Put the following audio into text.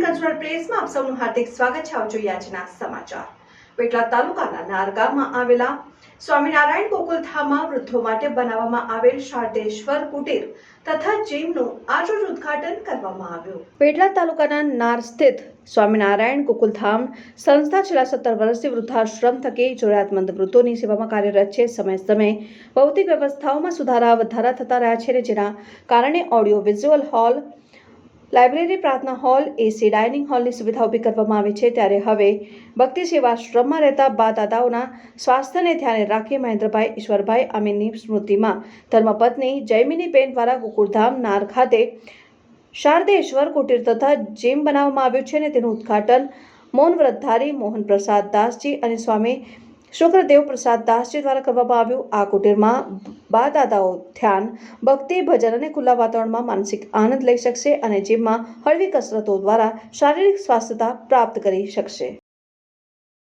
National પ્લેસમાં આપ સૌનું હાર્દિક સ્વાગત છે આવજો આજના સમાચાર. પેટલા તાલુકાના નારગામાં આવેલા સ્વામિનારાયણ ગોકુલધામમાં વૃદ્ધો માટે બનાવવામાં આવેલ શારદેશ્વર કુટીર તથા જીમનું આજરોજ ઉદ્ઘાટન કરવામાં આવ્યું. પેટલા તાલુકાના નાર સ્થિત સ્વામિનારાયણ ગોકુલધામ સંસ્થા છેલ્લા સત્તર વર્ષથી વૃદ્ધાશ્રમ થકી જરૂરિયાતમંદ વૃદ્ધોની સેવામાં કાર્યરત છે. સમય સમયે ભૌતિક વ્યવસ્થાઓમાં સુધારા, વધારા થતા રહ્યા છે જેના કારણે ઓડિયો વિઝ્યુઅલ હોલ લાઇબ્રેરી પ્રાર્થના હોલ, એસી ડાઇનિંગ હોલની સુવિધા ઊભી કરવામાં આવી છે ત્યારે હવે ભક્તિ સેવાશ્રમમાં રહેતા બા દાદાઓના સ્વાસ્થ્યને ધ્યાને રાખી મહેન્દ્રભાઈ, ઈશ્વરભાઈ અમીનની સ્મૃતિમાં ધર્મપત્ની જયમિનીબેન દ્વારા કુકુરધામ નાર ખાતે શારદેશ્વર કુટીર તથા જીમ બનાવવામાં આવ્યું છે અને તેનું ઉદ્ઘાટન મૌન વ્રતધારી મોહન પ્રસાદ દાસજી અને સ્વામી શુક્રદેવ પ્રસાદ દાસજી દ્વારા કરવામાં આવ્યું. આ કુટીરમાં બા ધ્યાન, ભક્તિ, ભજન અને ખુલ્લા વાતાવરણમાં માનસિક આનંદ લઈ શકશે અને જીમમાં હળવી કસરતો દ્વારા શારીરિક સ્વાસ્થ્યતા પ્રાપ્ત કરી શકશે.